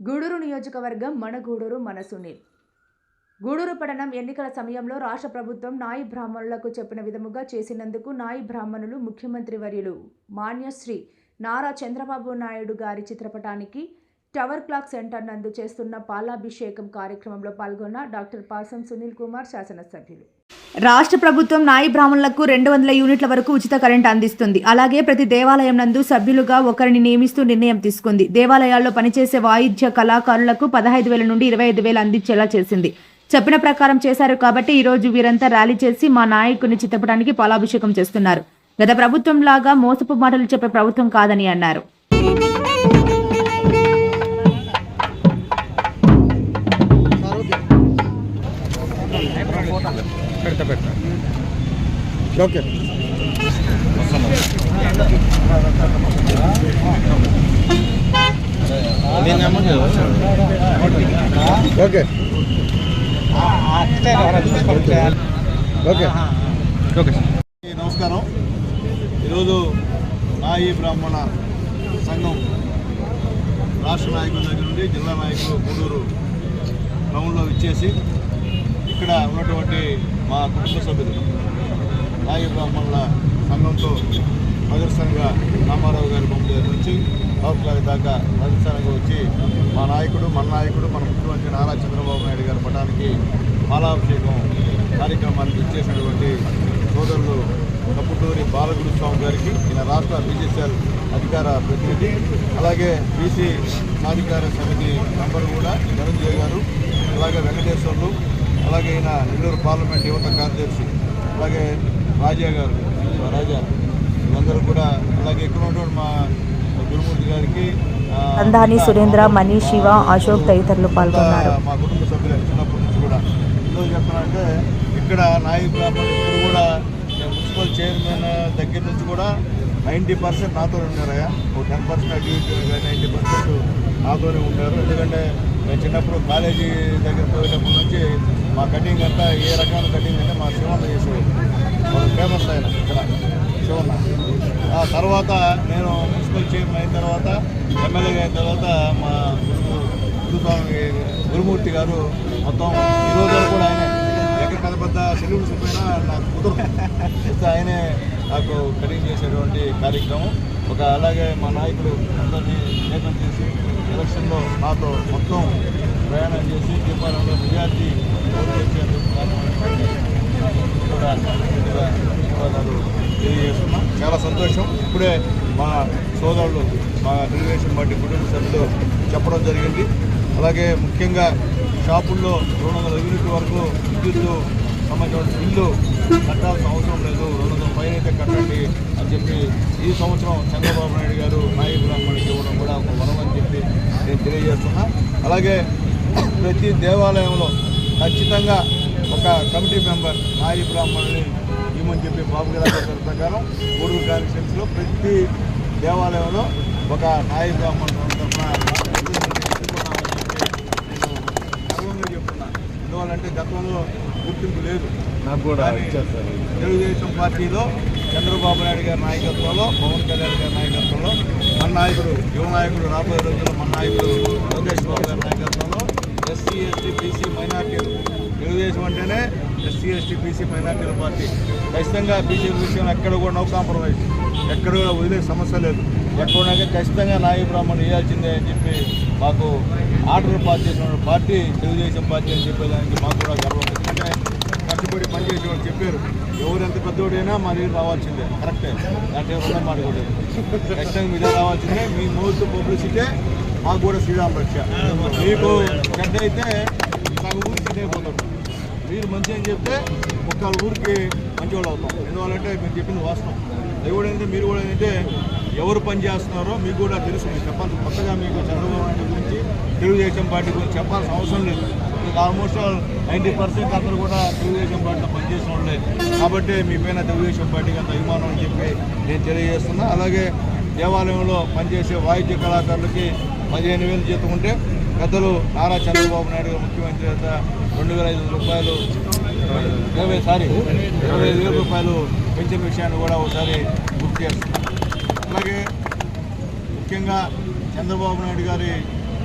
గూడూరు నియోజకవర్గం మన గూడూరు మన సునీల్ గూడూరు పట్టణం ఎన్నికల సమయంలో రాష్ట్ర ప్రభుత్వం నాయి బ్రాహ్మణులకు చెప్పిన విధముగా చేసినందుకు నాయి బ్రాహ్మణులు ముఖ్యమంత్రి వర్యులు. మాన్యశ్రీ నారా చంద్రబాబు నాయుడు గారి చిత్రపటానికి టవర్ క్లాక్ సెంటర్ నందు చేస్తున్న పాలాభిషేకం కార్యక్రమంలో పాల్గొన్న డాక్టర్ పాసం సునీల్ కుమార్ శాసనసభ్యులు. రాష్ట్ర ప్రభుత్వం నాయి బ్రాహ్మణులకు రెండు వందల యూనిట్ల వరకు ఉచిత కరెంట్ అందిస్తుంది. అలాగే ప్రతి దేవాలయం నందు సభ్యులుగా ఒకరిని నియమిస్తూ నిర్ణయం తీసుకుంది. దేవాలయాల్లో పనిచేసే వాయిద్య కళాకారులకు పదహైదు వేల నుండి ఇరవై ఐదు వేలు అందించేలా చేసింది. చెప్పిన ప్రకారం చేశారు కాబట్టి ఈ రోజు వీరంతా ర్యాలీ చేసి మా నాయకుని చిత్తపటానికి పాలాభిషేకం చేస్తున్నారు. గత ప్రభుత్వం లాగా మోసపు మాటలు చెప్పే ప్రభుత్వం కాదని అన్నారు. ఓకే. ఓకే. ఓకే. ఓకే. నమస్కారం. ఈరోజు నాయి బ్రాహ్మణ సంఘం రాష్ట్ర నాయకుల దగ్గర నుండి జిల్లా నాయకులు గూడూరు టౌన్లో ఇచ్చేసి ఇక్కడ ఉన్నటువంటి మా కుటుంబ సభ్యులు నాయి బ్రాహ్మణుల సంఘంతో ప్రదర్శనగా రామారావు గారి బొమ్మ దగ్గర నుంచి అవుట్లాగ్ దాకా ప్రదర్శనగా వచ్చి మా నాయకుడు మన నాయకుడు మన ముఖ్యమంత్రి నారా చంద్రబాబు నాయుడు గారి పటానికి మాలాభిషేకం కార్యక్రమానికి ఇచ్చేసినటువంటి సోదరులు కప్పుటూరి బాలగురు స్వామి గారికి ఈయన రాష్ట్ర బీజేసీఎల్ అధికార ప్రతినిధి అలాగే బీసీ సాధికార సమితి మెంబర్ కూడా ధనంజయ్ గారు అలాగే వెంకటేశ్వర్లు అలాగే ఈయన నెల్లూరు పార్లమెంట్ యువత కార్యదర్శి అలాగే రాజా గారు రాజా. వీళ్ళందరూ కూడా అలాగే ఇక్కడ ఉన్నటువంటి మా గురుమూర్తి గారికి అందాని సురేంద్ర మా- మణి శివ అశోక్ తదితరులు పాల్గొన్నారు. మా కుటుంబ సభ్యులే చిన్నప్పటి నుంచి కూడా. ఎందుకు చెప్తానంటే ఇక్కడ నాయి బ్రాహ్మణులు ఇప్పుడు కూడా మున్సిపల్ చైర్మన్ దగ్గర నుంచి కూడా నైంటీ పర్సెంట్ నాతోనే ఉన్నారయ్యా. ఒక టెన్ పర్సెంట్ అటు నైంటీ పర్సెంట్ నాతోనే ఉంటారు ఎందుకంటే నేను చిన్నప్పుడు కాలేజీ దగ్గర పోయినప్పటి నుంచి మా కటింగ్ అంతా ఏ రకమైన కటింగ్ అంటే మా శివన్న చేసేవాడు వాళ్ళు ఫేమస్ ఆయన ఇక్కడ శివన్న ఆ తర్వాత నేను మున్సిపల్ చైర్మన్ అయిన తర్వాత ఎమ్మెల్యేగా అయిన తర్వాత మా గురుస్వామి గురుమూర్తి గారు మొత్తం ఈ రోజు కూడా ఆయన. ఎక్కడ పెద్ద పెద్ద సెల్యూట్స్ పోయినా నాకు కుదరదు. ఆయనే నాకు కటింగ్ చేసేటువంటి కార్యక్రమం. ఒక అలాగే మా నాయకులు అందరినీ ఏకం చేసి ఎలక్షన్లో నాతో మొత్తం ప్రయాణం చేసి చెప్పాలంలో విద్యార్థి కూడా ధన్యవాదాలు. చాలా సంతోషం. ఇప్పుడే మా సోదరులు మా తెలుగుదేశం పార్టీ కుటుంబ సభ్యులు చెప్పడం జరిగింది. అలాగే ముఖ్యంగా షాపుల్లో రెండు వందల యూనిట్ వరకు విద్యుత్ సంబంధించిన బిల్లు కట్టాల్సిన అవసరం లేదు. రెండు వందల పైన అయితే కట్టండి అని చెప్పి ఈ సంవత్సరం చంద్రబాబు నాయుడు గారు నాయి ఇవ్వడం కూడా ఒక వరం అని చెప్పి నేను తెలియజేస్తున్నా. అలాగే ప్రతి దేవాలయంలో ఖచ్చితంగా ఒక కమిటీ మెంబర్ నాయి బ్రాహ్మణుని ఇవ్వమని చెప్పి బాబు గారి ప్రకారం గూడూరు కాన్స్టిట్యూన్సీలో ప్రతి దేవాలయంలో ఒక నాయి బ్రాహ్మణుల తరఫున గర్వంగా చెప్తున్నా. ఎందువల్లంటే గతంలో గుర్తింపు లేదు. నాకు కూడా తెలుగుదేశం పార్టీలో చంద్రబాబు నాయుడు గారి నాయకత్వంలో పవన్ కళ్యాణ్ గారి నాయకత్వంలో మన నాయకుడు యువ నాయకుడు రాబోయే రోజుల్లో మన నాయకుడు లోకేష్ బాబు గారి నాయకత్వంలో ఎస్సీ ఎస్టీ బీసీ మైనార్టీలు తెలుగుదేశం అంటేనే ఎస్సీ ఎస్టీ బీసీ మైనార్టీల పార్టీ. ఖచ్చితంగా బీజేపీ విషయంలో ఎక్కడ కూడా నో కాంప్రమైజ్. ఎక్కడ కూడా వదిలే సమస్య లేదు. ఎక్కడ ఖచ్చితంగా నాయ బ్రాహ్మణ్ వేయాల్సిందే అని చెప్పి మాకు ఆర్డర్ పాస్ చేసిన పార్టీ తెలుగుదేశం పార్టీ అని చెప్పేదానికి మాకు కూడా గర్వం ఎందుకంటే కష్టపడి పనిచేసే వాళ్ళు చెప్పారు ఎవరు ఎంత పెద్దోడైనా మా దగ్గర రావాల్సిందే. కరెక్టే. దాంట్లో రెండో మాట కూడా ఖచ్చితంగా మీద రావాల్సిందే. మీ మౌత్ పబ్లిసిటీ మాకు కూడా శ్రీరామ్ రక్ష మీకు గడ్డ అయితే సగం ఊరికి చెడ్డ మీరు మంచి అని చెప్తే ఒక్క ఊరికి మంచి వాళ్ళు అవుతాం. ఎందువల్లంటే మీరు చెప్పింది వాస్తవం. అది కూడా ఏంటంటే మీరు కూడా ఏంటంటే ఎవరు పని చేస్తున్నారో మీకు కూడా తెలుసు. మీకు చెప్పాల్సి కొత్తగా మీకు చంద్రబాబు నాయుడు గురించి తెలుగుదేశం పార్టీ గురించి చెప్పాల్సిన అవసరం లేదు. మీకు ఆల్మోస్ట్ నైంటీ పర్సెంట్ అందరూ కూడా తెలుగుదేశం పార్టీలో పనిచేసిన వాళ్ళే. కాబట్టి మీ పైన తెలుగుదేశం పార్టీకి అంత అభిమానం అని చెప్పి నేను తెలియజేస్తున్నా. అలాగే దేవాలయంలో పనిచేసే వాయిద్య కళాకారులకి పదిహేను వేలు జీతం ఉంటే పెద్దలు నారా చంద్రబాబు నాయుడు ముఖ్యమంత్రి చేత రెండు వేల ఐదు వందల రూపాయలు ఇరవై సారీ ఇరవై ఐదు వేల రూపాయలు పెంచిన విషయాన్ని కూడా ఒకసారి గుర్తు చేస్తున్నాం అలాగే ముఖ్యంగా చంద్రబాబు నాయుడు గారి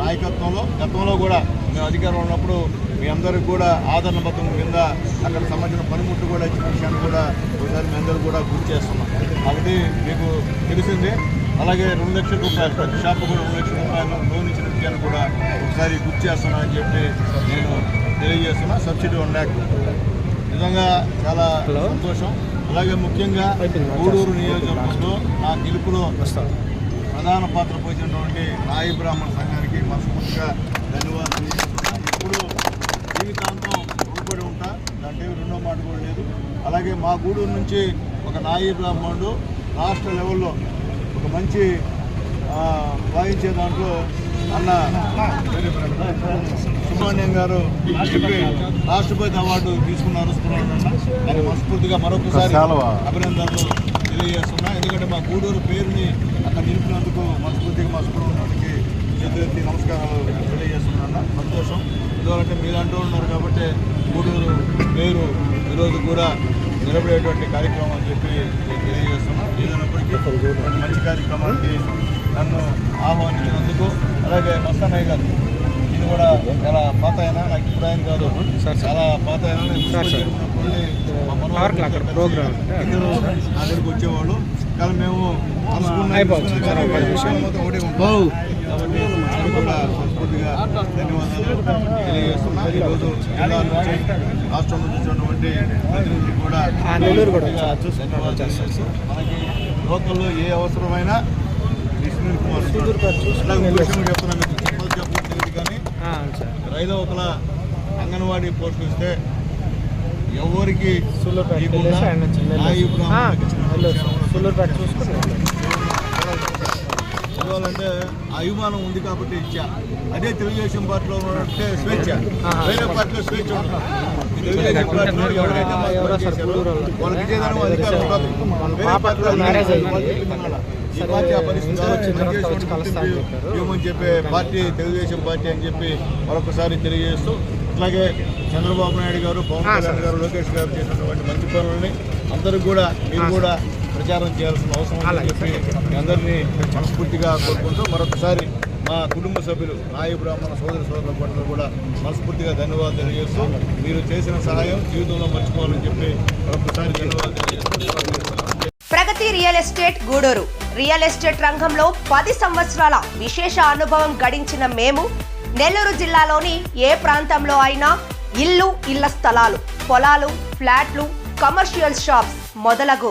నాయకత్వంలో గతంలో కూడా మేము అధికారంలో ఉన్నప్పుడు మీ అందరికి కూడా ఆదరణ పత్రం కింద అక్కడ సంబంధించిన పనిముట్టు కూడా ఇచ్చిన విషయాన్ని కూడా ఒకసారి మీ అందరూ కూడా గుర్తు చేస్తున్నాం. కాబట్టి మీకు తెలిసిందే. అలాగే రెండు లక్షల రూపాయలు ప్రతి షాపు కూడా రెండు లక్షల రూపాయలు లోన్ ఇచ్చిన విషయాన్ని కూడా ఒకసారి గుర్తు చేస్తున్నా అని చెప్పి నేను తెలియజేస్తున్నా. సబ్సిడీ ల్యాక్. నిజంగా చాలా సంతోషం. అలాగే ముఖ్యంగా గూడూరు నియోజకవర్గంలో నా గెలుపులో ప్రధాన పాత్ర పోసినటువంటి నాయి బ్రాహ్మణ సంఘానికి మనస్ఫూర్తిగా ధన్యవాదాలు ఇప్పుడు జీవితాంతం రుణపడి ఉంటా. దాంట్లో రెండో మాట కూడా లేదు. అలాగే మా గూడూరు నుంచి ఒక నాయి బ్రాహ్మణుడు రాష్ట్ర లెవెల్లో ఒక మంచి ఆ, వాయించే దాంట్లో అన్న సుబ్రహ్మణ్యం గారు రాష్ట్రపతి అవార్డు తీసుకున్నారు సుబ్రహ్మణ్యం మనస్ఫూర్తిగా మరొకసారి అభినందనలు తెలియజేస్తున్నా. ఎందుకంటే మా గూడూరు పేరుని అక్కడ నిలిపినందుకు మనస్ఫూర్తిగా మా సుబ్రహ్మణ్యానికి చేతులెత్తి నమస్కారాలు తెలియజేస్తున్నాను సంతోషం. ఎందుకంటే మీరు అంటూ ఉన్నారు కాబట్టి గూడూరు పేరు ఈరోజు కూడా నిలబడేటువంటి కార్యక్రమం అని చెప్పి నేను తెలియజేస్తున్నాను ఏదైనప్పటికీ మంచి కార్యక్రమానికి నన్ను ఆహ్వానించినందుకు అలాగే మస్తానయ్య గారు ఇది కూడా చాలా పాత అయినా నాకు ఇప్పుడు ఆయన కాదు చాలా పాత అయినా. ఇద్దరు నా దగ్గరికి వచ్చేవాళ్ళు. కానీ మేము ఒకటే నేను కూడా సంస్కృతిగా ధన్యవాదాలు తెలియజేస్తున్నా ఈరోజు జిల్లా నుంచి రాష్ట్రం నుంచి కూడా మనకి లోకల్లో ఏ అవసరమైనా ఈ కుమార్ చెప్తున్నా మీకు తెలియదు కానీ రైదవతల అంగన్వాడీ పోస్టులు ఇస్తే ఎవరికి ఇవ్వకుండా ఆ అభిమానం ఉంది కాబట్టి ఇచ్చా. అదే తెలుగుదేశం పార్టీలో ఉన్నట్టే స్వేచ్ఛ. వేరే పార్టీలో స్వేచ్ఛ తెలుగుదేశం పార్టీలో ఎవరైతే వాళ్ళకి అధికారం ఉండదు. వేరే పార్టీలో ఇవ్వమని చెప్పే పార్టీ తెలుగుదేశం పార్టీ అని చెప్పి మరొకసారి తెలియజేస్తూ అట్లాగే చంద్రబాబు నాయుడు గారు పవన్ కళ్యాణ్ గారు లోకేష్ గారు చేసినటువంటి మంచి పనులని అందరూ కూడా మీరు కూడా ప్రచారం చేయాల్సిన అవసరం చెప్పి మీ అందరినీ మనస్ఫూర్తిగా కోరుకుంటూ మరొకసారి మా కుటుంబ సభ్యులు నాయ బ్రాహ్మణ సోదరి సోదరుల పట్ల కూడా మనస్ఫూర్తిగా ధన్యవాదాలు తెలియజేస్తూ మీరు చేసిన సహాయం జీవితంలో మర్చిపోవాలని చెప్పి మరొకసారి ధన్యవాదాలు తెలియజేస్తూ Pragathi real estate Gudur. Real estate రంగంలో పది సంవత్సరాల విశేష అనుభవం గడించిన మేము నెల్లూరు జిల్లాలోని ఏ ప్రాంతంలో అయినా ఇల్లు ఇళ్ళ స్థలాలు పొలాలు ఫ్లాట్లు కమర్షియల్ షాప్స్ మొదలగు